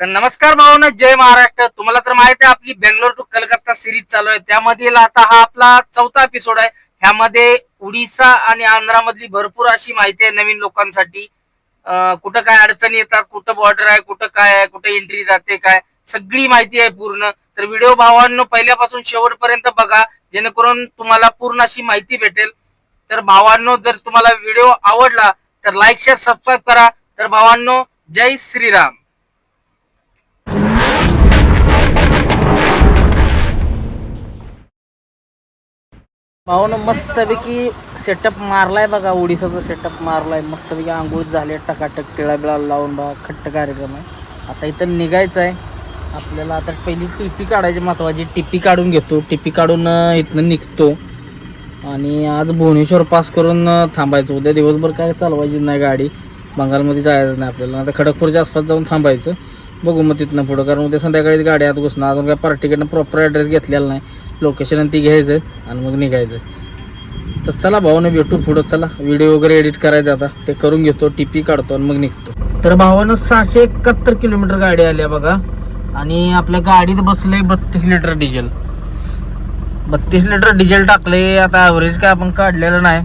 तर नमस्कार भावना जय महाराष्ट्र. तुम्हाला तर माहिती आहे आपली बेंगलोर टू कलकत्ता सिरीज चालू आहे. त्यामधील आता हा आपला चौथा एपिसोड आहे. ह्यामध्ये उडीसा आणि आंध्रामधली भरपूर अशी माहिती आहे नवीन लोकांसाठी. कुठं काय अडचणी येतात कुठं बॉर्डर आहे कुठं काय आहे कुठं एंट्री जाते काय? सगळी माहिती आहे पूर्ण. तर व्हिडिओ भावांनो पहिल्यापासून शेवटपर्यंत बघा जेणेकरून तुम्हाला पूर्ण अशी माहिती भेटेल. तर भावांनो जर तुम्हाला व्हिडिओ आवडला तर लाईक शेअर सबस्क्राईब करा. तर भावांनो जय श्रीराम. भावानं मस्तपैकी सेटअप मारलाय बघा ओडिसाचा सेटअप मारलाय. मस्तपैकी आंघोळ झाले टकाटक टिळा बिळा लावून बघा खट्ट कार्यक्रम आहे. आता इथं निघायचं आहे आपल्याला आता पहिली टिपी काढायची महत्वाची टिपी काढून घेतो. टिपी काढून इथनं निघतो. आणि आज भुवनेश्वर पास करून थांबायचं. उद्या दिवसभर काय चालवायची नाही गाडी. बंगालमध्ये जायचं नाही आपल्याला. आता खडगपूरच्या आसपास जाऊन थांबायचं. बघू मग तिथनं पुढं. कारण उद्या संध्याकाळीच गाडी आत घुसणं अजून काय पार्टीकडनं प्रॉपर ॲड्रेस घेतलेला नाही. लोकेशन आणि ती घ्यायचं आणि मग निघायचं तर चला भावानं भेटू पुढं चला. व्हिडिओ वगैरे एडिट करायचं आता. ते करून घेतो टिपी काढतो आणि मग निघतो. तर भावानं सहाशे एकाहत्तर किलोमीटर गाडी आली आहे बघा. आणि आपल्या गाडीत बसले बत्तीस लिटर डिझेल. बत्तीस लिटर डिझेल टाकले आता ॲव्हरेज काय आपण काढलेलं नाही.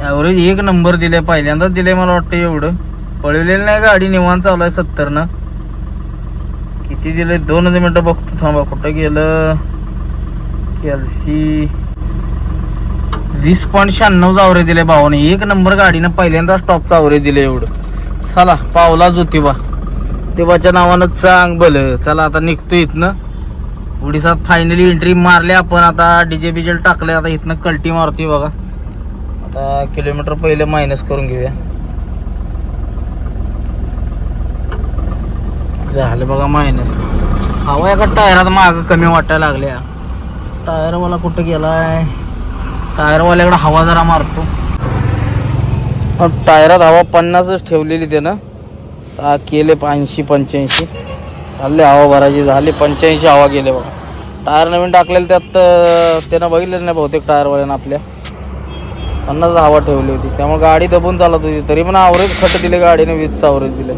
ॲव्हरेज एक नंबर दिले पहिल्यांदाच दिले मला वाटतं एवढं. पळवलेलं नाही गाडी निवांत चालू आहे सत्तरनं. किती दिले? दोनच मिनटं बघतो थांबा कुठं गेलं? कॅल्सी वीस पॉईंट शहाण्णव चावरे दिले भावाने. एक नंबर गाडीनं पहिल्यांदा स्टॉप आवरे दिले एवढं. चला पावला ज्योतिबा देवाच्या नावानं चांग भल. चला आता निघतो इथनं. उडीसात फायनली एंट्री मारली आपण. आता डीजे बिजेल टाकले आता इथनं कल्टी मारते बघा. आता किलोमीटर पहिले मायनस करून घेऊया. झालं बघा मायनस हवा एका टायरात माग कमी वाटायला लागल्या. टायरवाला कुठं गेलाय? टायरवाल्याकडे हवा जरा मारतो. टायरात हवा पन्नासच ठेवलेली त्यानं केले ऐंशी पंच्याऐंशी. झाले हवा भरायची झाली पंच्याऐंशी हवा गेले बघा. टायर नवीन टाकलेलं त्यात त्यानं बघितलं नाही बहुतेक टायरवाल्यानं आपल्या. पन्नास हवा ठेवली होती. त्यामुळे गाडी दबून चालत होती. तरी पण आवरेज खट दिले गाडीने वीज आवरेज दिले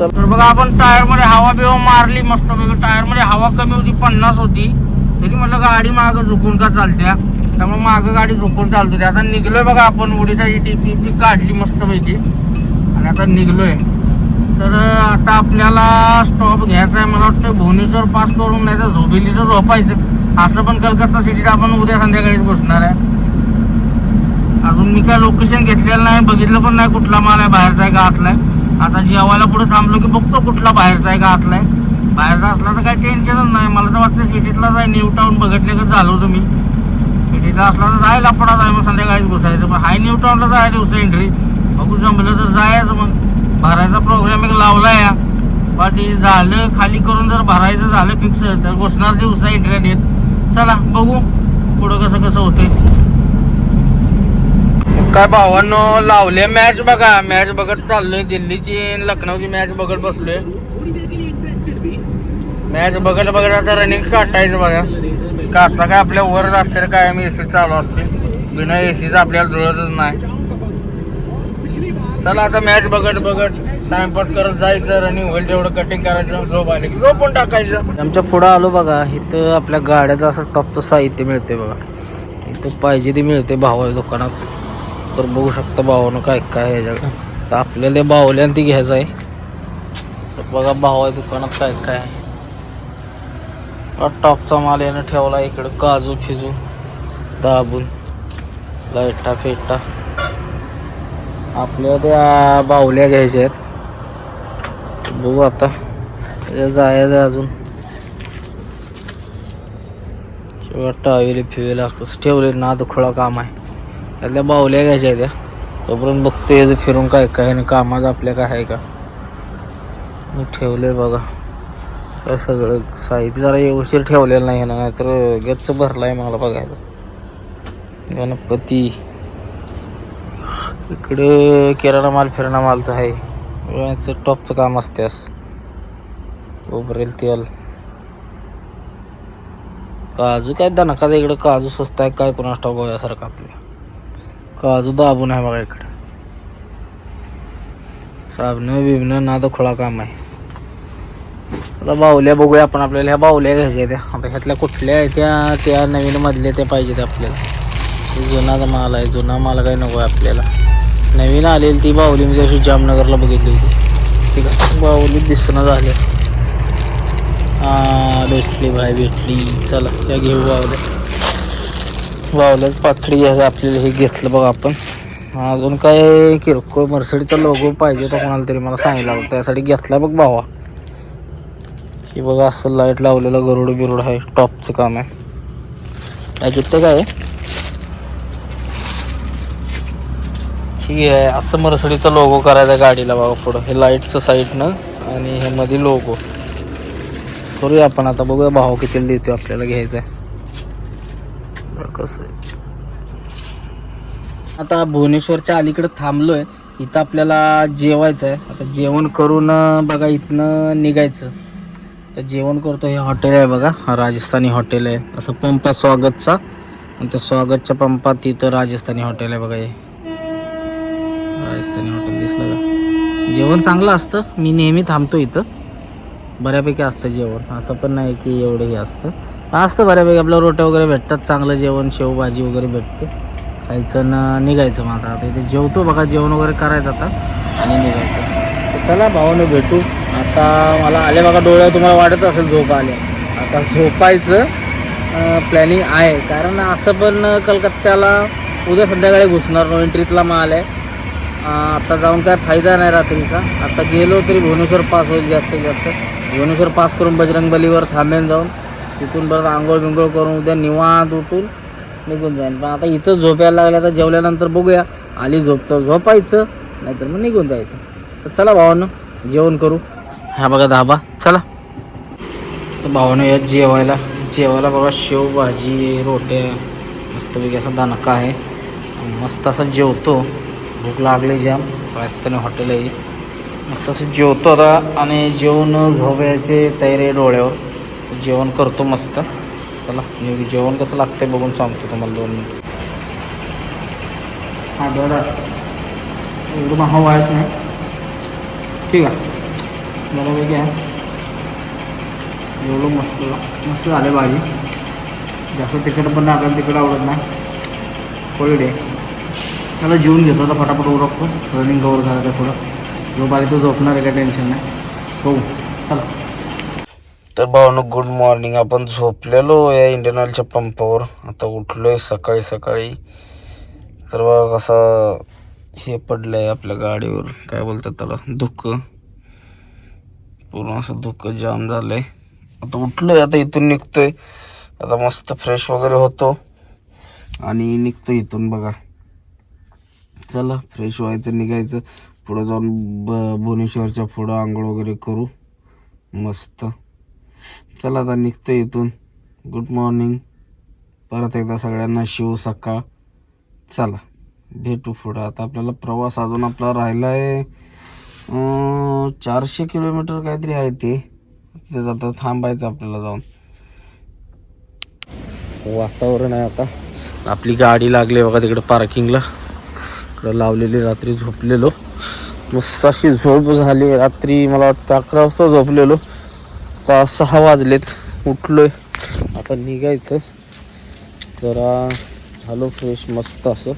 तर बघा आपण टायरमध्ये हवा बिवा मारली मस्त टायरमध्ये हवा कमी होती पन्नास होती. तरी म्हटलं गाडी माग झुकून का चालत्या? त्यामुळे माग गाडी झुकून चालतो आता निघलोय बघा आपण ओडिसाची टीपी पी काढली मस्त पैकी आणि आता निघलोय. तर आता आपल्याला स्टॉप घ्यायचा आहे. मला वाटतं भुवनेश्वर पास करून नाही तर झोपेली तर झोपायचं. असं पण कलकत्ता सिटीत आपण उद्या संध्याकाळीच बसणार आहे. अजून मी काय लोकेशन घेतलेलं नाही बघितलं पण नाही कुठला माल आहे बाहेरचा आहे का आतला आहे. आता जेवायला पुढे थांबलो की बघतो कुठला बाहेरचा आहे का आतला आहे. बाहेरचा असला तर काही टेन्शनच नाही. मला तर वाटतं सिटीतलाच आहे न्यू टाऊन बघितले का झालो तुम्ही. सिटीतला असला तर जायला आपण जाय मग संध्याकाळीच घुसायचं. पण हाय न्यू टाऊनला जाय दिवसा एंट्री बघू जमलं तर जायचं मग. भरायचा प्रोग्राम एक लावला या. पण झालं खाली करून जर भरायचं झालं फिक्स तर घुसणार दिवसा इंटरनेट चला बघू. पुढं कसं कसं होतंय. काय भावांनो लावले मॅच बघा. मॅच बघत चाललोय दिल्लीची लखनौची मॅच बघत बसलोय. मॅच बघत बघत आता रनिंग काटायचं बघा. काचा काय आपल्या वरच असते रे ए सी चालू असते बिना ए सीचं आपल्याला जुळतच नाही. चला आता मॅच बघत बघत टाइमपास करत जायचं. रनिंग होईल तेवढं कटिंग करायचं झोप आले की झोपून टाकायचं. आमच्या पुढं आलो बघा. इथं आपल्या गाड्याचं असं टॉपचं साहित्य मिळते बघा. इथं पाहिजे ते मिळते भावा दुकानात. तर बघू शकता भावानं काय काय ह्याच्याकडं तर आपल्याला बावल्यान ती घ्यायचं आहे. तर बघा भावा दुकानात काय काय आहे. टॉपचा माल यानं ठेवला इकडं काजू फिजू दाबून लाईटा फेटा. आपल्या त्या बावल्या घ्यायच्या आहेत. बघू आता. जायचं अजून. किंवा टावेले फिवेला कसं ठेवले ना दुखळा काम आहे. त्यातल्या बावल्या घ्यायच्या त्या तोपर्यंत बघतो याचं फिरून काय काय आणि कामाचं आपल्या काय आहे का? मी ठेवलंय बघा. काय सगळं साहित्य जरा व्यवस्थित ठेवलेलं नाही ना नाहीतर गच्च भरलाय मला बघायला. गणपती. इकडे किराणा माल फिरणा मालचं आहे. याचं टॉपचं काम असत्यास. उभरेल तेल. काजू काय दणकाचा इकडं काजू स्वस्त आहे काय कोणास ठाऊक यासारखं आपल्या काजू दाबून आहे बघा इकडं साबणं बिबणं ना तर खुळा काम आहे चला बाहुल्या बघूया आपण आपल्याला ह्या बाहुल्या घ्यायच्या त्या आता ह्यातल्या कुठल्या आहे त्या त्या नवीन मधल्या त्या पाहिजेत आपल्याला जुनाचा माल आहे जुना माल काही नको आहे आपल्याला नवीन आलेली ती बाहुली मी जशी जामनगरला बघितली होती ठीक आहे बाहुली दिसणं झाली हां भेटली भाई भेटली चला या घेऊ बाहुल्या बाहुल्यात पाथडी घ्यायचं आपल्याला हे घेतलं बघा आपण. अजून काय किरकोळ मर्सडीचा लोगो पाहिजे होता कोणाला तरी मला सांगितलं होतं त्यासाठी घेतला बघ भावा. की बघा असं लाइट लावलेलं गरुड बिरुड आहे टॉपचं काम आहे. याच्यात ते काय? ठीक आहे असं मर्सडीचा लोगो करायचा गाडीला बाबा पुढं. हे लाईटचं साईडनं आणि हे मध्ये लोगो करूया आपण आता बघूया भाव कितीला देतो आपल्याला घ्यायचा आहे कसं आहे आता भुवनेश्वरच्या अलीकडे थांबलोय. इथं आपल्याला जेवायचं आहे आता जेवण करून बघा इथनं निघायचं. तर जेवण करतो. हे हॉटेल आहे बघा. हा राजस्थानी हॉटेल आहे. असं पंप आहे स्वागतचा. आणि त्या स्वागतच्या पंपात तिथं राजस्थानी हॉटेल आहे बघा हे. राजस्थानी हॉटेल दिसलं का? जेवण चांगलं असतं. मी नेहमी थांबतो इथं. बऱ्यापैकी असतं जेवण. असं पण नाही की एवढं हे असतं. असतं बऱ्यापैकी आपल्या रोट्या वगैरे भेटतात चांगलं जेवण शेवभाजी वगैरे भेटते. खायचं ना निघायचं मग आता. आता इथे जेवतो बघा जेवण वगैरे करायचं आता आणि निघायचं. तर चला भावानं भेटू. आता मला आले बघा डोळ्यावर तुम्हाला वाटत असेल झोप आले. आता झोपायचं प्लॅनिंग आहे. कारण असं पण कलकत्त्याला उद्या संध्याकाळी घुसणार नो एंट्रीतला माल आहे. आता जाऊन काय फायदा नाही रात्रीचा. आता गेलो तरी भुवनेश्वर पास होईल जास्तीत जास्त. भुवनेश्वर पास करून बजरंगबलीवर थांबेन जाऊन. तिथून परत आंघोळ बिंघोळ करून उद्या निवांत उठून निघून जाईन. पण आता इथं झोपायला लागल्या तर जेवल्यानंतर बघूया. आली झोप तर झोपायचं नाहीतर मग निघून जायचं. तर चला भावानं जेवण करू. हा बघा धाबा. चला. तर भावानं या जेवायला जेवायला बघा शेव भाजी रोट्या मस्तपैकी असा दणका आहे. मस्त असं जेवतो. भूक लागली जाम. राजस्थानी हॉटेल आहे मस्त असं जेवतो आता आणि जेवण झोपायचे तयारी डोळ्यावर. जेवण करतो मस्त. चला मी जेवण कसं लागतंय बघून सांगतो तुम्हाला दोन मिनिट. हां दादा एवढं महा व्हायचं नाही. ठीक आहे. बऱ्यापैकी आहे. एवढं मस्त मस्त झाले भाजी. जास्त तिखट पण नाही आपल्याला तिखट आवडत नाही. कोळडे त्याला जेवून घेतो आता फटाफट उरकतो. रनिंग कवर करायचं थोडं झोप आली तर झोपणार आहे काय टेन्शन नाही. हो चला. तर भावनो गुड मॉर्निंग आपण झोपलेलो या इंडियन ऑइलच्या पंपावर आता उठलो आहे सकाळी सकाळी. तर बघा कसं हे पडलं आहे आपल्या गाडीवर. काय बोलतात त्याला? धुकं. पूर्ण असं धुकं जाम झालं आहे आता उठलोय आता इथून निघतो आहे आता मस्त फ्रेश वगैरे होतो. आणि निघतो इथून बघा. चला फ्रेश व्हायचं निघायचं. पुढं जाऊन ब भुवनेश्वरच्या पुढं आंघोळ वगैरे करू. मस्त. चला आता निघतो इथून. गुड मॉर्निंग परत एकदा सगळ्यांना शिव सकाळ. चला भेटू पुढं. आता आपल्याला प्रवास अजून आपला राहिला आहे चारशे किलोमीटर काहीतरी आहे ते. तिथे आता थांबायचं आपल्याला जाऊन. वातावरण आहे आता. आपली गाडी लागली बघा तिकडे पार्किंगला इकडं लावलेली रात्री झोपलेलो. मस्त अशी झोप झाली. रात्री मला वाटतं अकरा वाजता झोपलेलो. आता सहा वाजलेत. उठलोय. आता निघायचं जरा झालो फ्रेश मस्त असं.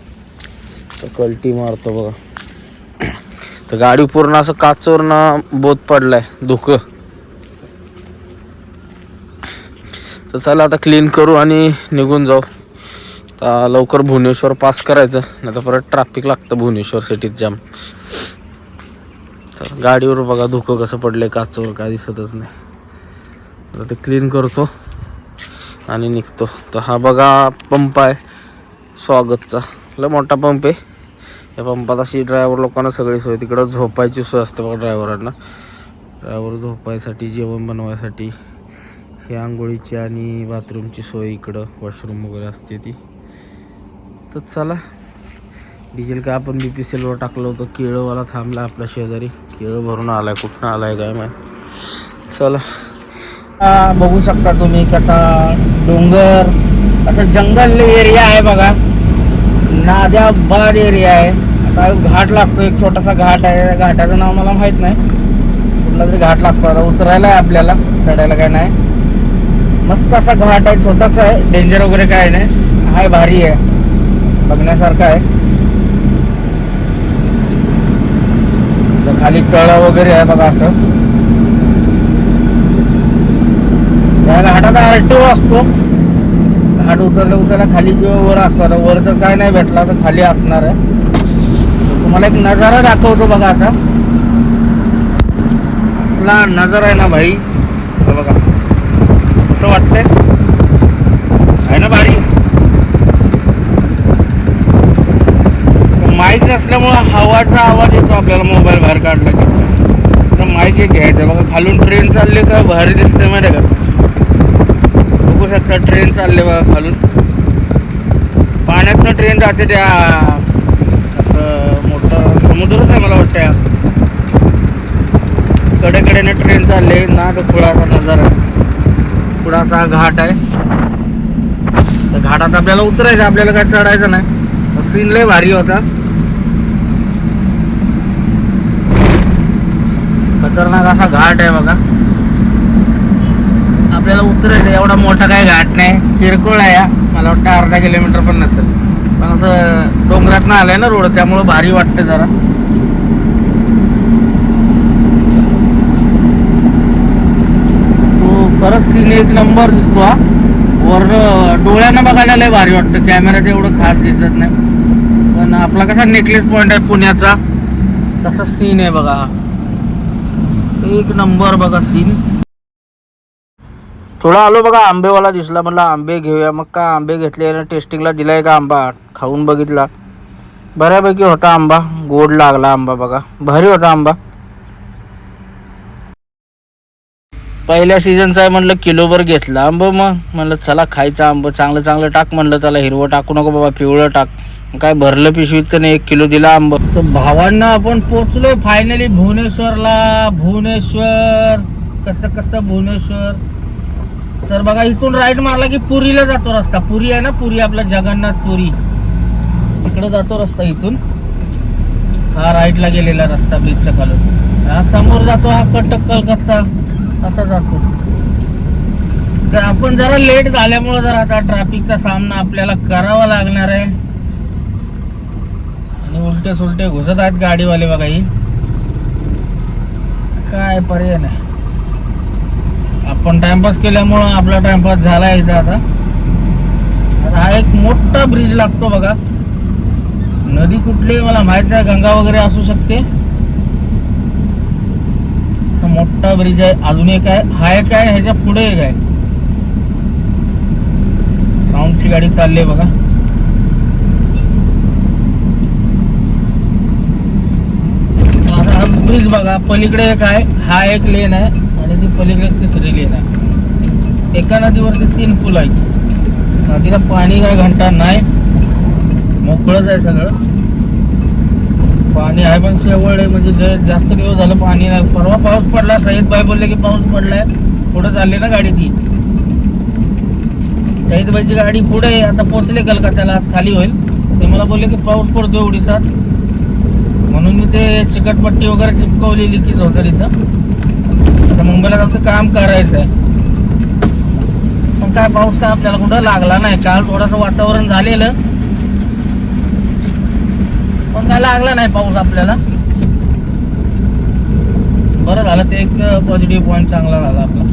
तर कल्टी मारतो बघा. तर गाडी पूर्ण असं काचवरनं बोत पडलाय धुकं. तर चला आता क्लीन करू आणि निघून जाऊ. आता लवकर भुवनेश्वर पास करायचं. नाही तर परत ट्रॅफिक लागतं भुवनेश्वर सिटीत जाम तर गाडीवर बघा धुकं कसं पडलंय काचवर काय दिसतच नाही. आता ते क्लीन करतो आणि निघतो. तर हा बघा पंप आहे. स्वागतचा. लय मोठा पंप आहे. या पंपात अशी ड्रायव्हर लोकांना सगळी सोय. तिकडं झोपायची सोय असते बघा ड्रायव्हरांना ड्रायव्हर झोपायसाठी जेवण बनवायसाठी. ही आंघोळीची आणि बाथरूमची सोय इकडं. वॉशरूम वगैरे असते ती. तर चला. डिझेल काय आपण बी पी सेलवर टाकलं होतं. केळंवाला थांबला आपल्या शेजारी. केळं भरून आलाय. कुठनं आलाय काय माहिती. चला. बघू शकता तुम्ही कसा डोंगर असं जंगल एरिया आहे बघा. नाद्या बाद एरिया आहे. आता घाट लागतो एक छोटासा घाट आहे. घाटाचं नाव मला माहीत नाही. कुठला तरी घाट लागतो. आता उतरायला आहे आपल्याला. चढायला काय नाही. मस्त असा घाट आहे. छोटासा आहे. डेंजर वगैरे काय नाही. हाय भारी आहे. बघण्यासारखं आहे. खाली तळ वगैरे आहे बघा असं. त्या घाटात आरटीओ असतो. घाट उतरल्या उतरल्या खाली किंवा वर असतो आता वर तर काय नाही भेटला तर खाली असणार आहे. तुम्हाला एक नजारा दाखवतो बघा आता. असला नजारा आहे ना भाई. बघा. कसं वाटतंय? आहे ना भारी? माईक नसल्यामुळं हवाचा आवाज येतो आपल्याला मोबाईल बाहेर काढला की. तर माईक एक घ्यायचं बघा खालून ट्रेन चालली का भारी दिसते माहिती आहे का? शकता ट्रेन चालले बघा खालून. पाण्यातनं ट्रेन जाते त्या असं मोठं समुद्रच आहे मला वाटतं या कडेकडेने ट्रेन चालले ना तर थोडासा नजारा. थोडासा घाट आहे. तर घाटात आपल्याला उतरायचं आपल्याला काय चढायचं नाही. सीन लय भारी होता. खतरनाक असा घाट आहे बघा. आपल्याला उतरायचं एवढा मोठा काय घाट नाही. किरकोळ आहे हा. मला वाटतं अर्धा किलोमीटर पण नसेल. पण असं डोंगरात ना आहे ना रोड त्यामुळं भारी वाटतं जरा. तो खरंच सीन एक नंबर दिसतो हा. वर डोळ्यानं बघायला लय भारी वाटतं. कॅमेऱ्यात एवढं खास दिसत नाही. पण आपला कसा नेकलेस पॉइंट आहे पुण्याचा तसा सीन आहे बघा. एक नंबर बघा सीन थोडा आलो बघा आंबेवाला दिसला म्हटलं आंबे घेऊया. मग का आंबे घेतले आणि टेस्टिंगला दिलाय का आंबा. खाऊन बघितला. बऱ्यापैकी होता आंबा. गोड लागला आंबा बघा. भारी होता आंबा. पहिल्या सीझनचा आहे म्हणलं किलोभर घेतला. आंब मग? म्हणलं चला खायचं आंब. चांगलं चांगलं टाक म्हणलं त्याला. हिरवं टाकू नको बाबा पिवळं टाक. काय भरलं पिशवीत नाही एक किलो दिला आंब. तर भावांना आपण पोचलोय फायनली भुवनेश्वरला. भुवनेश्वर. कसं कसं भुवनेश्वर? तर बघा इथून राईट मारला की पुरीला जातो रस्ता. पुरी आहे ना? पुरी आपला जगन्नाथ पुरी. तिकडे जातो रस्ता इथून. हा राईटला गेलेला रस्ता ब्रिजच्या खालून. हा समोर जातो हा कटक कलकत्ता. असा जातो. तर आपण जरा लेट झाल्यामुळे जरा आता ट्रॅफिकचा सामना आपल्याला करावा लागणार आहे. आणि उलटे सुलटे घुसत आहेत गाडीवाले बघा ही. काय पर्याय नाही. पण टाइमपास केल्यामुळं आपला टाइमपास झाला इथं आता. आता हा एक मोठा ब्रिज लागतो बघा. नदी कुठली मला माहीत नाही गंगा वगैरे असू शकते. असा मोठा ब्रिज आहे अजून एक आहे हा एक आहे ह्याच्या पुढे एक आहे. साऊंडची गाडी चालली आहे बघा. आता ब्रिज बघा पलीकडे एक आहे हा एक लेन आहे. नदी पलीकडे तिसरेली तिसरी लेन आहे. एका नदीवरती तीन पूल आहेत. नदीला पाणी काय घंटा नाही. मोकळंच आहे सगळं. पाणी आहे पण शेवळ आहे. म्हणजे जे जास्त दिवस झालं पाणी नाही. परवा पाऊस पडला. सईद भाई बोलले की पाऊस पडलाय. पुढे चालली ना गाडी ती. सईद भाईची गाडी पुढे आहे, आता पोहोचले कलकत्याला आज खाली होईल. ते मला बोलले की पाऊस पडतोय ओडिसात. म्हणून मी ते चिकटपट्टी वगैरे चिपकवली की वगैरे इथं. आता मुंबईला जाऊन काम करायचं आहे पण काय पाऊस काय आपल्याला कुठं लागला नाही. काल थोडस वातावरण झालेलं. पण काय लागला नाही पाऊस आपल्याला. बरं झालं ते एक पॉझिटिव्ह पॉईंट चांगला झाला आपला.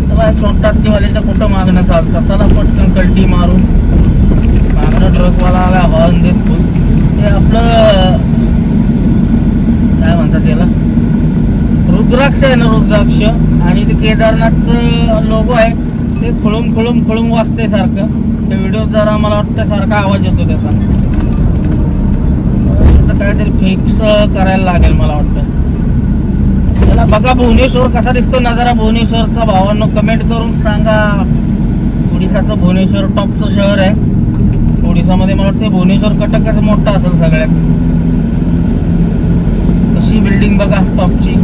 तर बाय छोटा दिवाळीचं कुठं मागणं चालतं? चला पटकन कल्टी मारून. मागणं ट्रकवाला आला हॉर्न देत ते आपलं काय म्हणतात त्याला? रुद्राक्ष आहे ना रुद्राक्ष? आणि ते केदारनाथचं लोगो आहे. ते खुळून खुळून खुळून वाचते सारखं. ते व्हिडिओ जरा मला वाटतं सारखा आवाज येतो त्याचा. त्याचं काहीतरी फिक्स करायला लागेल मला वाटतं. त्याला बघा भुवनेश्वर कसा दिसतो नजारा. भुवनेश्वरचा भावांनो कमेंट करून सांगा. ओडिसाचं भुवनेश्वर टॉपचं शहर आहे. ओडिसामध्ये मला वाटतं भुवनेश्वर कटकच मोठा असेल सगळ्यात. कशी बिल्डिंग बघा टॉपची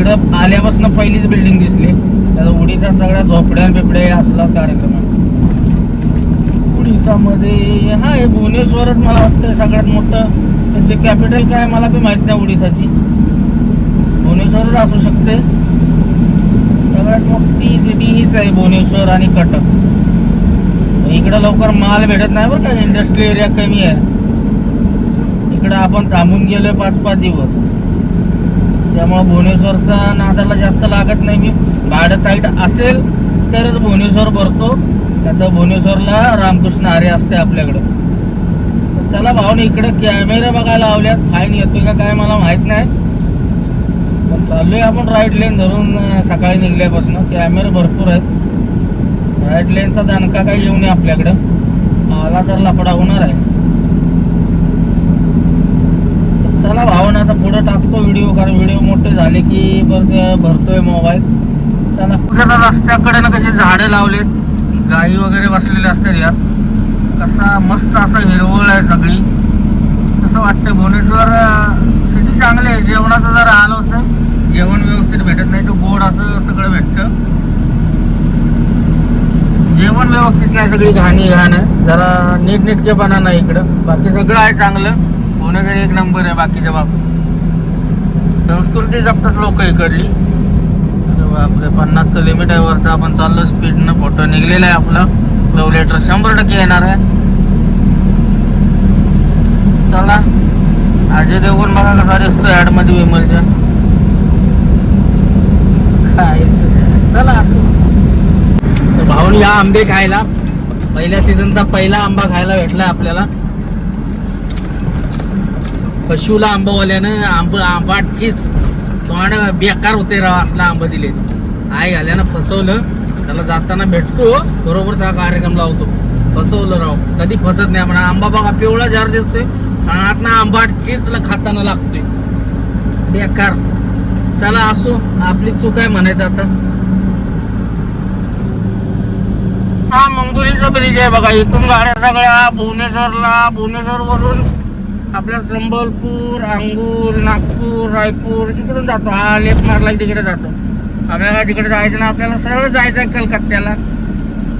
इकडं आल्यापासून पहिलीच बिल्डिंग दिसली. त्याचा उडीसा सगळ्या झोपड्या बिपड्या असला कार्यक्रम. आहे ओडिसामध्ये हा हे भुवनेश्वरच मला वाटतं सगळ्यात मोठं. त्यांचे कॅपिटल काय मला बी माहीत नाही ओडिसाची भुवनेश्वरच असू शकते. सगळ्यात मोठी सिटी हीच आहे भुवनेश्वर आणि कटक. इकडं लवकर माल भेटत नाही बरं का इंडस्ट्री एरिया कमी आहे. इकडं आपण थांबून गेलोय पाच पाच दिवस. त्यामुळं भुवनेश्वरचा नादाला जास्त लागत नाही. मी भाडं ताईट असेल तरच भुवनेश्वर भरतो. आता भुवनेश्वरला रामकृष्ण आरे असते आपल्याकडं. तर चला भाऊने इकडे कॅमेरे बघायला लावल्यात. फाईन येतोय का काय मला माहीत नाही. पण चाललोय आपण राईट लेन धरून सकाळी निघल्यापासून. कॅमेरे भरपूर आहेत. राईट लेनचा दणका काही येऊ नये आपल्याकडं. आला तर लफडा होणार आहे. तर आता पुढे टाकतो व्हिडिओ कारण व्हिडिओ मोठे झाले की परत भरतोय मोबाईल चला. जरा रस्त्याकडे ना कशी झाडं लावलेत. गाई वगैरे बसलेले असतात या कसा मस्त असा हिरवळ आहे सगळी. असं वाटतं भुवनेश्वर सिटी चांगली आहे. जेवणाचं जर आलं होतं. जेवण व्यवस्थित भेटत नाही तर गोड असं सगळं भेटतं. जेवण व्यवस्थित नाही सगळी घाणी घाण आहे. जरा नीटनेटकेपणा नाही इकडं. बाकी सगळं आहे चांगलं. भुवनेश्वर एक नंबर आहे बाकीच्या बाबतीत. संस्कृती जपतात लोक इकडली. अरे बापरे पन्नासचं लिमिट आहे वरतं आपण चाललो स्पीडनं फोटो निघलेला आहे आपला. लव लेटर शंभर टक्के येणार आहे. चला. अजय देवगण बघा कसा दिसतो ॲडमध्ये विमलच्या. काय? चला असं. तर भाऊन या आंबे खायला. पहिल्या सीझनचा पहिला आंबा खायला भेटला आपल्याला. पशुला आंबावाल्यानं आंब आंबाटचीच तोंड बेकार होते राव असला आंब दिले. आई आल्यानं फसवलं. त्याला जाताना भेटतो. बरोबर त्या कार्यक्रम लावतो. फसवलं राव. कधी फसत नाही म्हणा. आंबा बघा पिवळा जार दिसतोय. आणि आतनं आंबाटचीच खाताना लागतोय. बेकार. चला असो आपली चूक आहे म्हणायचं आता. हा मंगुरीचा ब्रिज आहे बघा. इथून गाड्या सगळ्या भुवनेश्वरला भुवनेश्वर वरून आपल्या संबलपूर अंगूर नागपूर रायपूर इकडून जातो. हा लेफ्ट मारला तिकडे जातो. आपल्याला तिकडे जायचं ना आपल्याला सरळ जायचं आहे कलकत्त्याला.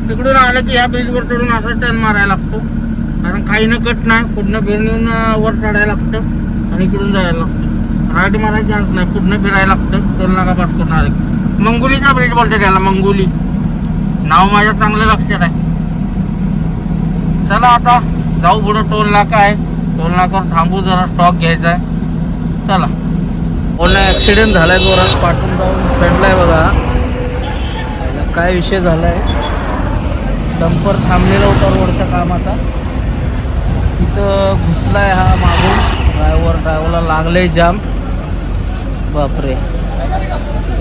तिकडून आलं की ह्या ब्रिजवर चढून असं टर्न मारायला लागतो. कारण काही न कट नाही पुढनं फिरून वर चढायला लागतं आणि इकडून जायला लागतं. राईट मारायचा चान्स नाही कुठनं फिरायला लागतं. टोल नाका पास करून आले मंगोलीचा ब्रिज बोलते त्याला मंगोली. नाव माझ्या चांगलं लक्षात आहे. चला आता जाऊ पुढं टोल नाका आहे. टोल नाकावर थांबू जरा स्टॉक घ्यायचा आहे. चला. ओला ॲक्सिडेंट झाला आहे जोरात पाठून जाऊन चढलाय बघा. काय विषय झालाय? डंपर थांबलेला होता रोडच्या कामाचा. तिथं घुसलाय हा मागून. ड्रायव्हर ड्रायव्हरला लागलंय जाम बापरे.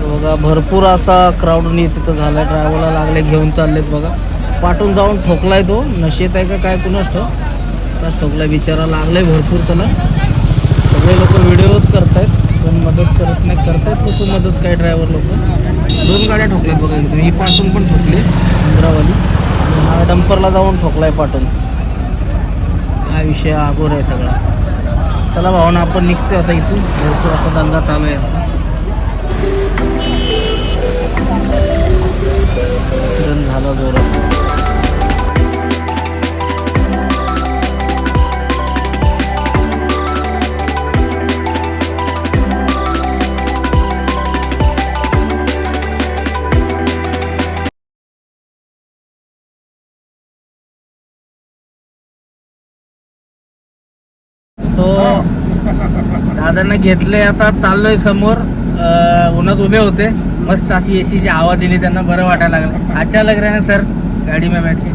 बघा भरपूर असा क्राऊडनी तिथं झालाय. ड्रायव्हरला लागले घेऊन चाललेत बघा. पाठून जाऊन ठोकलाय तो. नशेत आहे का काय कुणाच ठो तसाच विचारा बिचारा आहे भरपूर त्याला. सगळे लोक व्हिडिओच करतायत पण मदत करत नाही करतायत लोक मदत काय ड्रायव्हर लोक? दोन गाड्या ठोकल्यात बघा एकदम ही पाठून पण ठोकली इंद्रावाली. आणि हा डंपरला जाऊन ठोकलाय पाठून हा विषय आगोर आहे सगळा. चला भावना आपण निघतोय आता इथून. भरपूर असा दंगा चालू आहे आता. झालं झाला जोरात. दादांना घेतले आता चाललोय समोर. उन्हात उभे होते. मस्त अशी एसीची हवा दिली त्यांना बरं वाटायला लागलं. अच्छा लग रहा है ना सर गाडी में बैठ के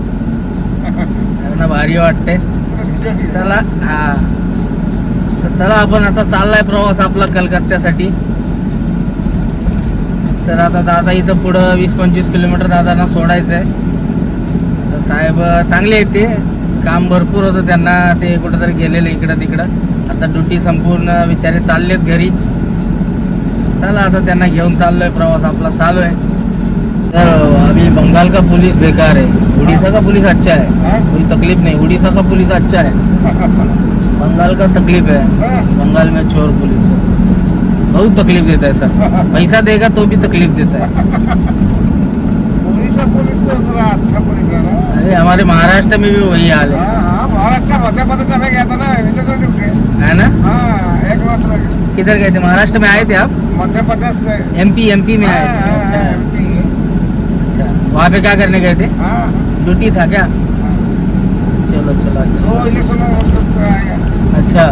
त्यांना भारी वाटते चला हा. तर चला आपण आता चाललाय प्रवास आपला कलकत्त्यासाठी. तर आता दादा इथं पुढं वीस पंचवीस किलोमीटर दादांना सोडायचं आहे तर साहेब चांगले आहेत ते. काम भरपूर होतं त्यांना. ते कुठंतरी गेलेलं इकडं तिकडं आता ड्युटी संपूर्ण बिचारे चाललेत घरी. चला आता त्यांना घेऊन चाललोय प्रवास आपला चालू आहे. तर अभी बंगाल का पुलिस बेकार है उड़ीसा का पुलिस अच्छा है कोई तकलीफ नहीं. उड़ीसा का पुलिस अच्छा है बंगाल का तकलीफ है बंगाल में चोर पुलिस बहुत तकलीफ देता है सर. पैसा देगा तो भी तकलीफ देता है. उड़ीसा पुलिस तो थोड़ा अच्छा पुलिस है ना? अरे हमारे महाराष्ट्र में भी वही हाल है महाराष्ट्र मध्य प्रदेश में गया था ना किधर गए थे? महाराष्ट्र में आए थे आप? मध्य प्रदेश से एमपी एमपी में आए थे। हाँ, अच्छा। अच्छा। वहाँ पे क्या करने गए थे? हाँ, ड्यूटी था क्या? हाँ। चलो चलो अच्छा। आएगा अच्छा।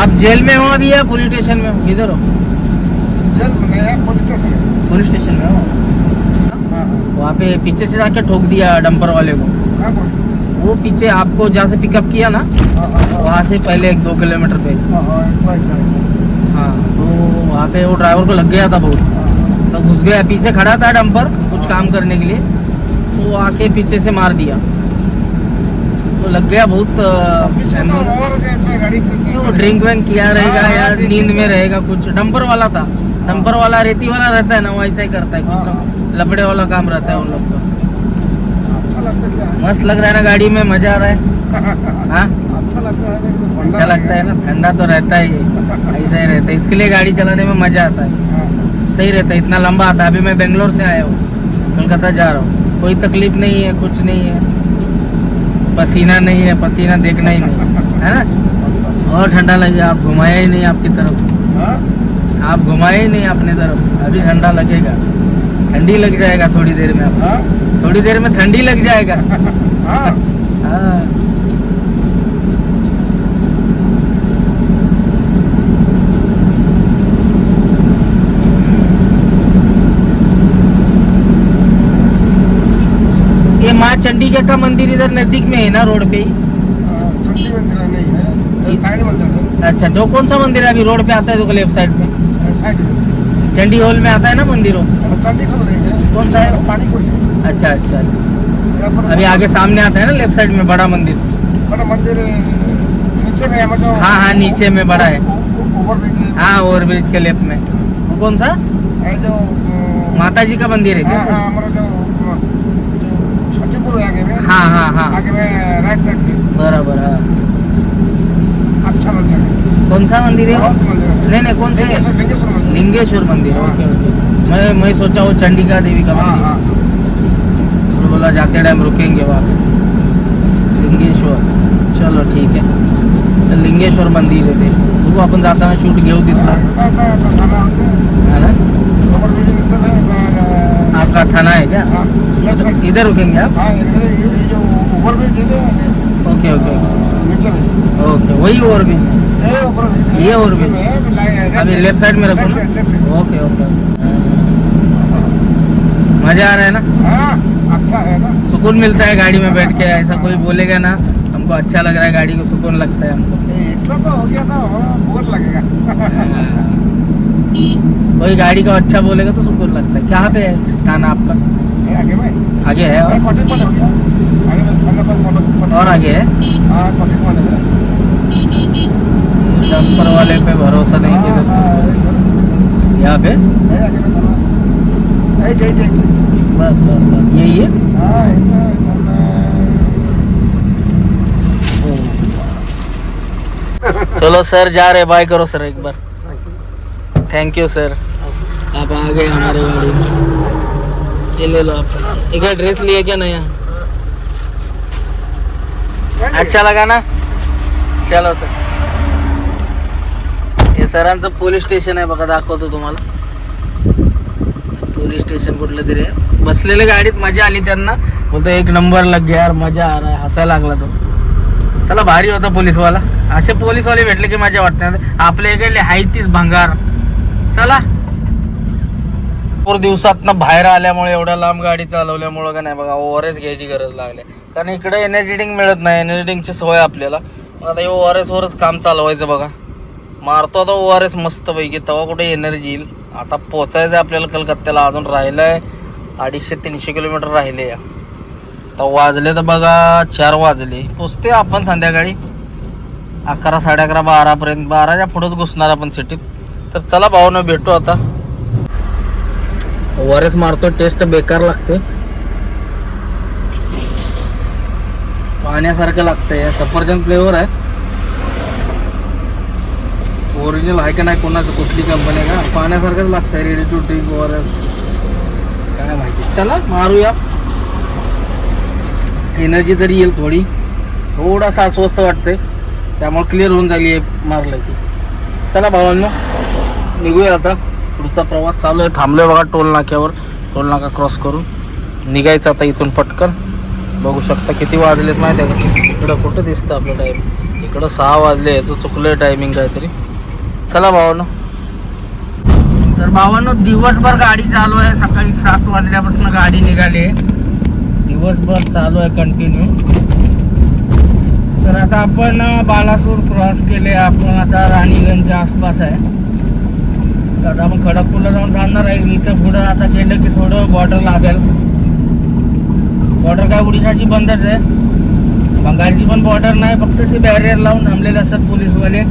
आप जेल में हो अभी या पुलिस स्टेशन में हो? किधर हो? जेल में पुलिस स्टेशन पुलिस स्टेशन में हो? वहाँ पे पीछे से जाके ठोक दिया डंपर वाले को। वो पीछे आपको जहाँ से पिकअप किया ना हाँ, हाँ, हाँ, वहाँ से पहले एक दो किलोमीटर पे। हाँ, हाँ, है। हाँ तो वहाँ पे वो ड्राइवर को लग गया था बहुत। हाँ, तो घुस गया पीछे खड़ा था डंपर कुछ काम करने के लिए। तो आके पीछे से मार दिया। तो लग गया बहुत तो वो ड्रिंक वैंक किया रहेगा हाँ, या हाँ, नींद में रहेगा कुछ। डंपर वाला था। डंपर वाला रेती वाला रहता है ना वो ऐसा ही करता है। कुछ लपड़े वाला काम रहता है उन लोग का अच्छा लगता है क्या? मस्त लग रहा है ना गाड़ी में मज़ा आ रहा है। हाँ? अच्छा लगता है ठंडा अच्छा लगता है ना ठंडा तो रहता ही है ऐसा ही रहता है। इसके लिए गाड़ी चलाने में मज़ा आता है। हाँ, सही रहता है इतना लंबा आता है। अभी मैं बेंगलोर से आया हूँ कोलकाता जा रहा हूँ। कोई तकलीफ़ नहीं है कुछ नहीं है। पसीना नहीं है पसीना देखना ही नहीं है ना? अच्छा। और ठंडा लगे आप घुमाया ही नहीं आपकी तरफ़। हाँ? आप घुमाए ही नहीं अपने तरफ़ अभी ठंडा लगेगा। ठंडी लग जाएगा थोड़ी देर में। आप हाँ? थोड़ी देर में ठंडी लग जाएगा। हाँ? हाँ। ये माँ चंडिका का मंदिर इधर नज़दीक में है ना रोड पे ही? हाँ, चंडी अच्छा जो कौन सा मंदिर है अभी रोड पे आता है तो लेफ़्ट साइड में। चंडी हॉल में आता है ना मंदिर? चंडी कौन सा है? पानी अच्छा अच्छा अच्छा। अभी आगे सामने आता है ना लेफ़्ट साइड में बड़ा मंदिर। बड़ा मंदिर नीचे में है मतलब हाँ हाँ नीचे में बड़ा है। हाँ। ओवर ब्रिज के लेफ़्ट में। वो कौन सा? है जो माता जी का मंदिर है हाँ क्या? हाँ है हाँ हाँ हाँ आगे में राइट साइड बराबर हाँ। अच्छा मंदिर है। कौन सा मंदिर है? नहीं नहीं कौन सा लिंगेश्वर मंदिर हाँ। Okay okay. मैं मैं सोचा वो चंडिका देवी का मंदिर बोला जाते टाइम रुकेंगे वहाँ पे। लिंगेश्वर। चलो ठीक है। तर लिंगेश्वर मंदिर आहे ते बघू आपण जाताना शूट घेऊ तिथला। आता- आता- आता थाना होते. है ना? ऊपर ब्रिज नीचे में अ, आपका थाना है क्या? हाँ, left side. इधर- इधर रुकेंगे आप? हाँ इधर ये ये जो ऊपर ब्रिज है ना ओके ओके ओके। नीचे में। ओके वही और भी ये ऊपर ब्रिज है, ये और नीचे भी? में है, फिर लाइन- अभी लेफ्ट साइड में रखो Left side, left side. ना ओके। ओके मजा आ रहा है ना? हाँ। अच्छा है ना? सुकून मिलता है गाड़ी में बैठ के ऐसा कोई बोलेगा ना हमको अच्छा लग रहा है गाड़ी को सुकून लगता है हमको। इतना तो हो गया था हाँ, बहुत लगेगा। हाँ। कोई गाड़ी का अच्छा बोलेगा तो सुकून लगता है। कहाँ पे है थाना आपका? आगे में। आगे है और, कॉटेज हो गया। आगे में पर और आगे है? हाँ डंपर वाले पे भरोसा नहीं किधर से यहाँ पे? है जय जय जय। बस बस बस। यही है? हाँ चलो सर जा रहे बाय करो सर एक बार। थैंक यू सर आप आ गए हमारे गाड़ी में। ये ले लो आप। एक ड्रेस लिए क्या नया? अच्छा लगा ना? चलो सर। हे सरांचं पोलीस स्टेशन आहे बघा दाखवतो तुम्हाला पोलीस स्टेशन कुठलं तरी आहे. बसलेले गाडीत मजा आली त्यांना. बोलतो एक नंबर लग गया यार मजा आ रहा है. हसायला लागला तो. चला भारी होता पोलीसवाला. असे पोलीसवाले भेटले की मजा वाटते. आपल्या इकडले हाय तीच भंगार. चला. भरपूर दिवसातनं बाहेर आल्यामुळे एवढ्या लांब गाडी चालवल्यामुळं का नाही बघा ओव्हर एस घ्यायची गरज लागली. कारण इकडे एनर्जी मिळत नाही एनर्जेटिंगची सवय आपल्याला. आता ओ आर एसवरच काम चालवायचं बघा. मारतो आता ओ आर एस मस्तपैकी तेव्हा कुठे एनर्जी येईल. आता पोचायचं आहे आपल्याला कलकत्त्याला अजून राहिलं आहे अडीचशे तीनशे किलोमीटर राहिले या. तर वाजले तर बघा चार वाजले. पोचते आपण संध्याकाळी. अकरा साडे अकरा बारापर्यंत बाराच्या पुढंच घुसणार आपण सिटीत. तर चला भाऊनं भेटू आता. वरच मारतो टेस्ट बेकार लागते. पाहण्यासारखं लागतंय. सफरचंद फ्लेवर आहे. ओरिजिनल आहे का नाही कोणाचं कुठली कंपनी आहे का? पाहण्यासारखंच लागतं रेडी टू ड्रिंक वर काय माहिती. चला मारूया. एनर्जी तरी येईल थोडी. थोडासा अस्वस्थ वाटतंय. त्यामुळे क्लिअर होऊन जाईल आहे मारलं की चला भावांनो निघूया आता. पुढचा प्रवास चालू आहे. थांबलोय बघा टोल नाक्यावर. टोल नाका क्रॉस करून. निघायचं आता इथून पटकन. बघू शकता किती वाजलेत माहिती आहे का? इकडं कुठं दिसतं आपलं टाईम इकडं सहा वाजले याचं चुकलं टायमिंग काहीतरी. चला भावानो. तर भावानो दिवसभर गाडी चालू आहे. सकाळी सात वाजल्यापासून गाडी निघाली. आहे दिवसभर चालू आहे कंटिन्यू तर आता आपण बालासूर क्रॉस केले. आपण आता राणीगंजच्या आसपास आहे. तर आता आपण खडकपूरला जाऊन थांबणार आहे. इथं पुढं आता गेलं की थोडं बॉर्डर लागेल. बॉर्डर काय उडिशाची बंदच आहे. बंगालची पण बॉर्डर नाही. फक्त ते बॅरियर लावून थांबलेले असतात पोलीसवाले.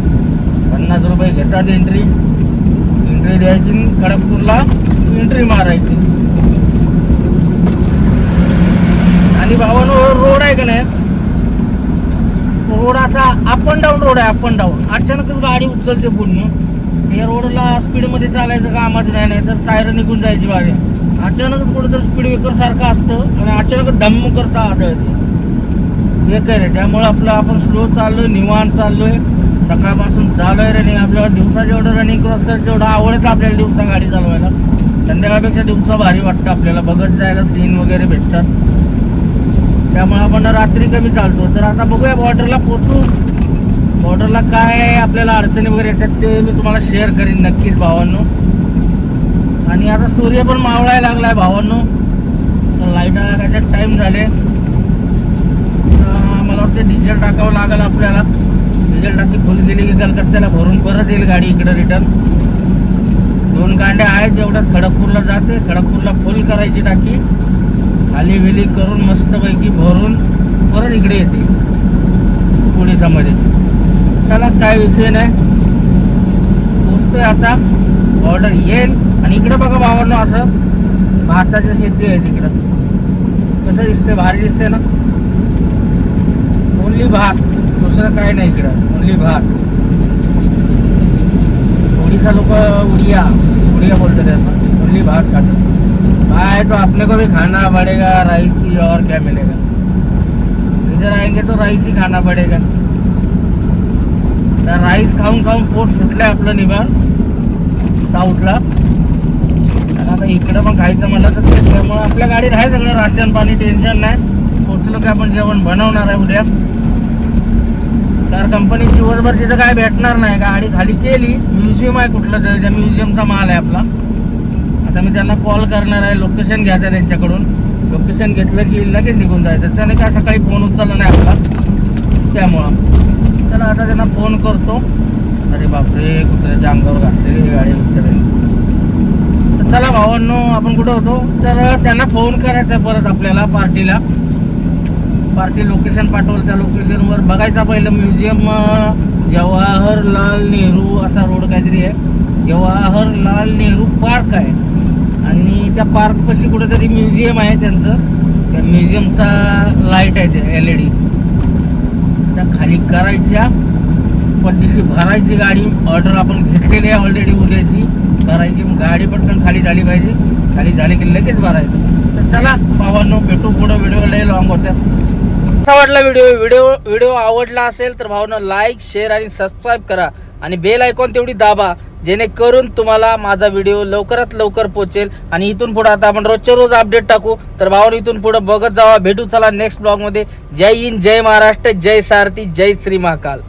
पन्नास रुपये घेतात एंट्री एंट्री द्यायची आणि खडकपूरला एंट्री मारायची. आणि भावानो रोड आहे का नाही? रोड असा अप अँड डाऊन रोड आहे अप अँड डाऊन अचानकच गाडी उचलते पूर्ण. या रोडला स्पीडमध्ये चालायचं कामाचं नाही नाही तर टायर निघून जायची बारी अचानकच कुठं तर स्पीड ब्रेकर सारखं असतं आणि अचानक धम्म करता आदळते. हे काय रे त्यामुळे आपलं आपण स्लो चाललोय निवांत चाललोय. सकाळपासून चालू आहे रनिंग आपल्याला दिवसा जेवढं रनिंग क्रॉस करायचं जेवढं आवडतं आपल्याला दिवसा गाडी चालवायला. संध्याकाळपेक्षा दिवसा भारी वाटतं आपल्याला. बघत जायला सीन वगैरे भेटतात. त्यामुळे आपण रात्री कमी चालतो. तर आता बघूया बॉर्डरला पोचू बॉर्डरला काय आपल्याला अडचणी वगैरे येतात ते मी तुम्हाला शेअर करीन नक्कीच भावांनो. आणि आता सूर्य पण मावळायला लागलाय भावांनो. तर लाइट लागायचे टाईम झाले. मला वाटतं डिझेल टाकावं लागेल आपल्याला. डिझेल टाकी फुल गेली की कलकत्त्याला भरून परत येईल गाडी इकडं रिटर्न दोन कांड्या आहेत जेवढ्यात खडगपूरला जाते खडगपूरला फुल करायची टाकी. खाली विली करून मस्तपैकी भरून परत इकडे येते. पोलिसामध्ये. चला काय विषय नाही. पोचतोय आता. ऑर्डर येईल. आणि इकडं बघा भावांना असं. भाताची शेती आहे तिकडं. कसं दिसते भारी दिसते ना. ओनली भात. दुसरं काय नाही इकडं. ओनली ओडिसा लोक उडिया उडिया बोलतात त्यांना ओनली भात खातात. काय तो अपने को भी खाना पड़ेगा राइस ही और क्या मिलेगा? इधर आएंगे तो राइस ही खाना पड़ेगा. तर राईस खाऊन खाऊन पोट सुटलंय आपलं निभार साऊथला. आणि आता इकडं पण खायचं म्हणलं तर त्यामुळं आपल्या गाडीत आहे सगळं राशन पाणी टेन्शन नाही. पोचलो की आपण जेवण बनवणार आहे उद्या. तर कंपनी दिवसभर तिथं काय भेटणार नाही. गाडी खाली केली म्युझियम आहे कुठलं तरी त्या म्युझियमचा माल आहे आपला. आता मी त्यांना कॉल करणार आहे लोकेशन घ्यायचं आहे त्यांच्याकडून. लोकेशन घेतलं की लगेच निघून जायचं. त्याने काय सकाळी फोन उचलला नाही आपला. त्यामुळं. चला आता त्यांना फोन करतो. अरे बापरे कुत्र्याच्या अंगावर घातलेली गाडी उचलली तर चला भावांनो आपण कुठं होतो? तर त्यांना फोन करायचा आहे परत आपल्याला पार्टीला पार्टी लोकेशन पाठवलं त्या लोकेशनवर बघायचा पहिलं म्युझियम जवाहरलाल नेहरू असा रोड काहीतरी आहे. जवाहरलाल नेहरू पार्क आहे. आणि त्या पार्कपाशी कुठेतरी म्युझियम आहे त्यांचं. त्या म्युझियमचा लाइट आहे ते एल ई डी त्या खाली करायच्या. पद्धतीशी भरायची गाडी. ऑर्डर आपण घेतलेली आहे ऑलरेडी उद्याची. भरायची गाडी पटकन खाली झाली पाहिजे. खाली झाली की लगेच भरायचं. तर चला पावांनो भेटू पुढं व्हिडिओ लय लॉंग होत्या. कसा वाटला व्हिडिओ व्हिडिओ व्हिडिओ आवडला असेल तर भावना लाईक शेअर आणि सबस्क्राईब करा. आणि बेल आयकॉन तेवढी दाबा जेणेकरून तुम्हाला माझा व्हिडिओ लवकरात लवकर पोहोचेल आणि इथून पुढे आता आपण रोजच्या रोज अपडेट टाकू. तर भावना इथून पुढे बघत जावा. भेटू चला नेक्स्ट ब्लॉगमध्ये जय हिंद जय महाराष्ट्र जय सारथी जय श्री महाकाल.